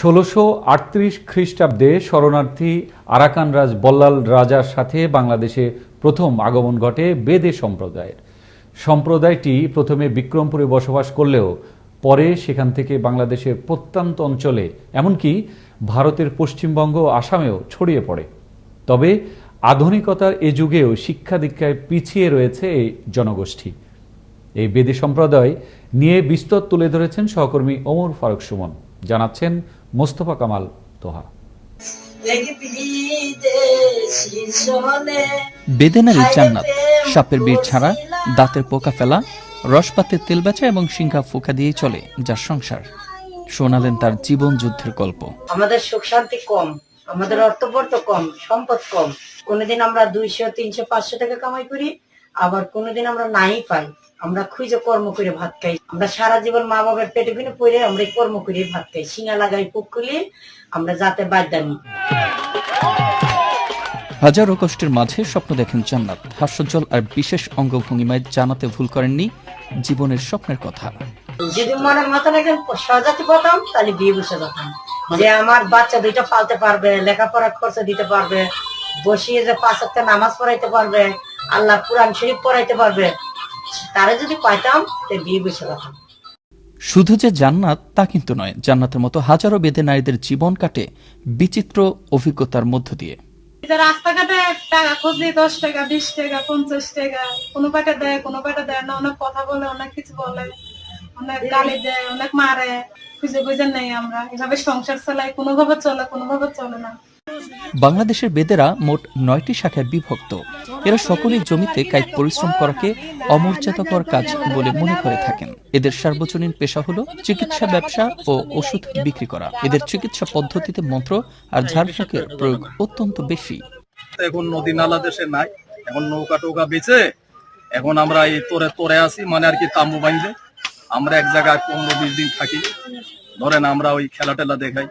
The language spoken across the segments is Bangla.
ষোলোশো আটত্রিশ খ্রিস্টাব্দে শরণার্থী আরাকান রাজ বল্লাল রাজার সাথে বাংলাদেশে প্রথম আগমন ঘটে বেদে সম্প্রদায়ের। সম্প্রদায়টি প্রথমে বিক্রমপুরে বসবাস করলেও পরে সেখান থেকে বাংলাদেশের প্রত্যন্ত অঞ্চলে, এমনকি ভারতের পশ্চিমবঙ্গ আসামেও ছড়িয়ে পড়ে। তবে আধুনিকতার এ যুগেও শিক্ষা দীক্ষায় পিছিয়ে রয়েছে এই জনগোষ্ঠী। এই বেদী সম্প্রদায় নিয়ে বিস্তর তুলে ধরেছেন সহকর্মী ওমর ফারুক সুমন। জানাচ্ছেন মোস্তফা কামাল তোহা। বেদেনারি জান্নাত সাপের বীর ছাড়া দাঁতের পোকা ফেলা রসপাতের তেল বেচা এবং সিংহা ফোকা দিয়ে চলে যার সংসার। শোনালেন তার জীবন যুদ্ধের গল্প। আমাদের সুখ শান্তি কম আমাদের অর্থবর্ত কম সম্পদ কম। কোনোদিন আমরা দুইশো তিনশো পাঁচশো টাকা কামাই করি আবার কোনোদিন আমরা নাই পাই। আমরা খুঁজে কর্ম করে ভাত খাই। আমরা সারা জীবন মা বাবার পেটে পিনে পড়ে আমরা কর্ম করে ভাত খাই। শিঙা লাগাই পুকুলি আমরা যাতে বাদ্যানি হাজারো কষ্টের মাঝে স্বপ্ন দেখেন জান্নাত। হাস্যজ্জ্বল আর বিশেষ অঙ্গভঙ্গিমায় জানাতে ভুল করেননি জীবনের স্বপ্নের কথা। যদি মনের মতন একজন সজাতি পেতাম তাহলে বিয়ে বসে যেতাম। যে আমার বাচ্চা দুইটা পালতে পারবে লেখাপড়া খরচা দিতে পারবে বসিয়ে যে পাঁচ নামাজ পড়াইতে পারবে আল্লাহ কোরআন শরীফ পড়াইতে পারবে তারা যদি পাইতাম তো বিয়ে বসে যেতাম শুধু যে জান্নাত তা কিন্তু নয় জান্নাতের মতো হাজারো বেদে নারীদের জীবন কাটে বিচিত্র অভিজ্ঞতার মধ্য দিয়ে। রাস্তাঘাটে টাকা খুঁজলি দশ টাকা বিশ টাকা পঞ্চাশ টাকা কোনো পাটে দেয় কোনো পাটে দেয় না অনেক কথা বলে অনেক কিছু বলে অনেক গালি দেয় অনেক মারে খুঁজে খুঁজে নেই আমরা। এভাবে সংসার চালাই কোনোভাবে চলে কোনোভাবে চলে না। বাংলাদেশের বেদেরা মোট নয়টি শাখায় বিভক্ত। এরা সকলেই জমিতে কায়িক পরিশ্রম করাকে অমর্যাদাকর কাজ বলে মনে করে থাকেন। এদের সার্বজনীন পেশা হলো চিকিৎসা ব্যবসা ও ওষুধ বিক্রি করা। এদের চিকিৎসা পদ্ধতিতে মন্ত্র আর ঝাড়ফুঁকের প্রয়োগ অত্যন্ত বেশি। এখন নদী নালা দেশে নাই, এখন নৌকা টৌকা বেচে, এখন আমরা এই তোরে তোরে আসি মানে আর কি তাম্বু বাইন্ধে আমরা এক জায়গায় পনেরো বিশ দিন থাকি। ধরেন আমরা ওই খেলা টেলা দেখাই।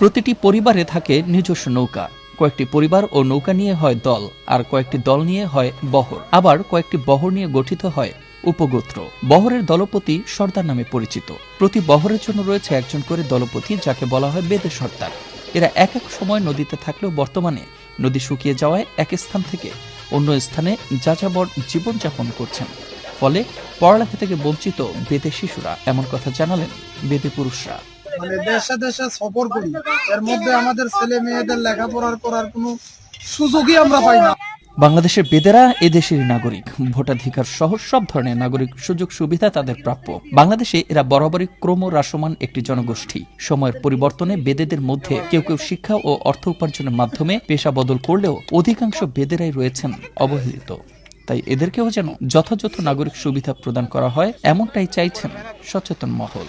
প্রতিটি পরিবারে থাকে নিজস্ব নৌকা। কয়েকটি পরিবার ও নৌকা নিয়ে হয় দল, আর কয়েকটি দল নিয়ে হয় বহর। আবার কয়েকটি বহর নিয়ে গঠিত হয় উপগোত্র। বহরের দলপতি সর্দার নামে পরিচিত। প্রতি বহরের জন্য রয়েছে একজন করে দলপতি, যাকে বলা হয় বেদে সর্দার। এরা এক এক সময় নদীতে থাকলেও বর্তমানে নদী শুকিয়ে যাওয়ায় এক স্থান থেকে অন্য স্থানে যাযাবর জীবনযাপন করছেন। ফলে পড়ালেখা থেকে বঞ্চিত বেদে শিশুরা, এমন কথা জানালেন বেদে পুরুষরা। মানে দেশে দেশে সফর করি। এর মধ্যে আমাদের ছেলে মেয়েদের লেখাপড়ার করার কোনো সুযোগই আমরা পাই না। বাংলাদেশের বেদেরা এদেশের নাগরিক। ভোটাধিকার সহ সব ধরনের নাগরিক সুযোগ সুবিধা তাদের প্রাপ্য। বাংলাদেশে এরা বরাবরই ক্রমহ্রাসমান একটি জনগোষ্ঠী। সময়ের পরিবর্তনে বেদেদের মধ্যে কেউ কেউ শিক্ষা ও অর্থ উপার্জনের মাধ্যমে পেশা বদল করলেও অধিকাংশ বেদেরাই রয়েছেন অবহেলিত। তাই এদেরকেও যেন যথাযথ নাগরিক সুবিধা প্রদান করা হয় এমনটাই চাইছেন সচেতন মহল।